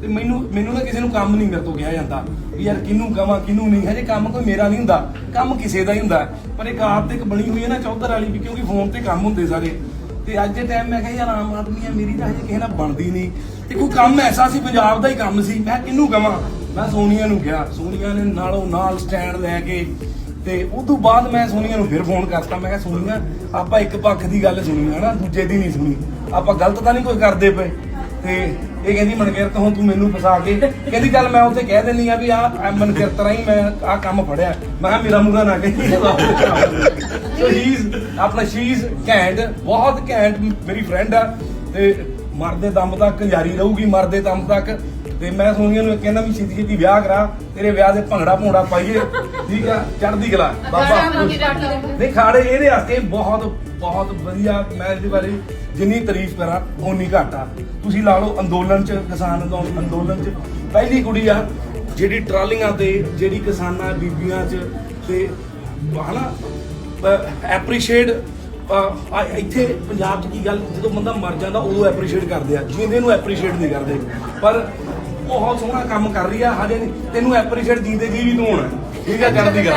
ਤੇ ਮੈਨੂੰ ਮੈਨੂੰ ਨਾ ਕਿਸੇ ਨੂੰ ਕੰਮ ਨਹੀਂ ਮੇਰੇ ਤੋਂ ਕਿਹਾ ਜਾਂਦਾ ਵੀ ਯਾਰ ਕਿਹਨੂੰ ਕਵਾਂ ਕਿਹਨੂੰ ਨਹੀਂ। ਹਜੇ ਕੰਮ ਕੋਈ ਮੇਰਾ ਨਹੀਂ ਹੁੰਦਾ, ਕੰਮ ਕਿਸੇ ਦਾ ਹੀ ਹੁੰਦਾ। ਪਰ ਇੱਕ ਆਦਤ ਇੱਕ ਬਣੀ ਹੋਈ ਹੈ ਨਾ ਚੌਧਰ ਵਾਲੀ ਵੀ, ਕਿਉਂਕਿ ਫੋਨ ਤੇ ਕੰਮ ਹੁੰਦੇ ਸਾਰੇ। ਤੇ ਅੱਜ ਦੇ ਟਾਈਮ ਮੈਂ ਕਿਹਾ ਯਾਰ ਆਮ ਆਦਮੀ ਆ ਮੇਰੀ ਤਾਂ ਹਜੇ ਕਿਸੇ ਨਾਲ ਬਣਦੀ ਨਹੀਂ। ਤੇ ਕੋਈ ਕੰਮ ਐਸਾ ਸੀ, ਪੰਜਾਬ ਦਾ ਹੀ ਕੰਮ ਸੀ। ਮੈਂ ਕਿਹਨੂੰ ਕਵਾਂ ਮੈਂ ਸੋਨੀਆ ਨੂੰ ਕਿਹਾ। ਸੋਨੀਆ ਨੇ ਨਾਲੋਂ ਨਾਲ ਸਟੈਂਡ ਲੈ ਕੇ ਤੇ ਉਸ ਤੋਂ ਬਾਅਦ ਮੈਂ ਸੋਨੀਆ ਨੂੰ ਫਿਰ ਫੋਨ ਕਰਤਾ। ਮੈਂ ਕਿਹਾ, ਸੋਨੀਆ, ਆਪਾਂ ਇੱਕ ਪੱਖ ਦੀ ਗੱਲ ਸੁਣੀ ਹੈ ਦੂਜੇ ਦੀ ਨਹੀਂ ਸੁਣੀ। ਆਪਾਂ ਗਲਤ ਤਾਂ ਨਹੀਂ ਕੋਈ ਕਰਦੇ ਪਏ? ਤੇ ਇਹ ਕਹਿੰਦੀ, ਮਨਕਿਰਤ, ਹੁਣ ਤੂੰ ਮੈਨੂੰ ਫਸਾ ਕੇ ਕਹਿੰਦੀ, ਚੱਲ ਮੈਂ ਉੱਥੇ ਕਹਿ ਦਿੰਨੀ ਆ ਵੀ ਆ ਮਨਕਿਰਤ ਰਾਹੀਂ ਮੈਂ ਆ ਕੰਮ ਫੜਿਆ। ਮੈਂ ਕਿਹਾ, ਮੇਰਾ ਮੂੰਹ ਨਾ ਕਹੀ ਸੋ ਹੀ ਆਪਣਾ ਸ਼ੀ ਇਜ਼ ਘੈਂਟ ਬਹੁਤ ਘੈਂਟ ਮੇਰੀ ਫਰੈਂਡ ਆ। ਤੇ ਮਰਦੇ ਦਮ ਤੱਕ ਜਾਰੀ ਰਹੂਗੀ ਮਰਦੇ ਦਮ ਤੱਕ। ਤੇ ਮੈਂ ਸੋਨੀਆ ਨੂੰ ਕਹਿੰਦਾ ਵੀ ਛੇਤੀ ਛੇਤੀ ਵਿਆਹ ਕਰਾ ਤੇਰੇ ਵਿਆਹ ਦੇ ਭੰਗੜਾ ਭੋੜਾ ਪਾਈਏ। ਠੀਕ ਆ? ਚੜ੍ਹਦੀ ਕਲਾ। ਬਾਬਾ। ਨਹੀਂ ਖਾੜੇ ਇਹਦੇ ਵਾਸਤੇ ਬਹੁਤ ਬਹੁਤ ਵਧੀਆ ਮੈਂ ਇਹਦੇ ਬਾਰੇ ਜਿੰਨੀ ਤਾਰੀਫ ਕਰਾਂ ਓਨੀ ਘੱਟ ਆ। ਤੁਸੀਂ ਲਾ ਲਓ ਅੰਦੋਲਨ ਚ ਕਿਸਾਨ ਅੰਦੋ- ਅੰਦੋਲਨ ਚ। ਪਹਿਲੀ ਕੁੜੀ ਆ ਜਿਹੜੀ ਟਰਾਲੀਆਂ ਤੇ ਜਿਹੜੀ ਕਿਸਾਨਾਂ ਬੀਬੀਆਂ ਚ ਤੇ ਹਨਾ ਐਪਰੀਸ਼ੀਏਟ ਇੱਥੇ ਪੰਜਾਬ 'ਚ ਕੀ ਗੱਲ ਜਦੋਂ ਬੰਦਾ ਮਰ ਜਾਂਦਾ ਉਦੋਂ ਐਪਰੀਸ਼ੀਏਟ ਕਰਦੇ ਆ। ਜਿੰਦੇ ਨੂੰ ਐਪਰੀਸ਼ੀਏਟ ਨਹੀਂ ਕਰਦੇ। ਪਰ ਬਹੁਤ ਸੋਹਣਾ ਕੰਮ ਕਰ ਰਹੀ ਆ, ਹਜੇ ਤੈਨੂੰ ਐਪਰੀਸ਼ੀਏਟ ਜੀਂਦੇ ਜੀ ਵੀ ਤੂੰ ਹੋਣਾ। ਠੀਕ ਆ, ਚੜ੍ਹਦੀ ਗੱਲ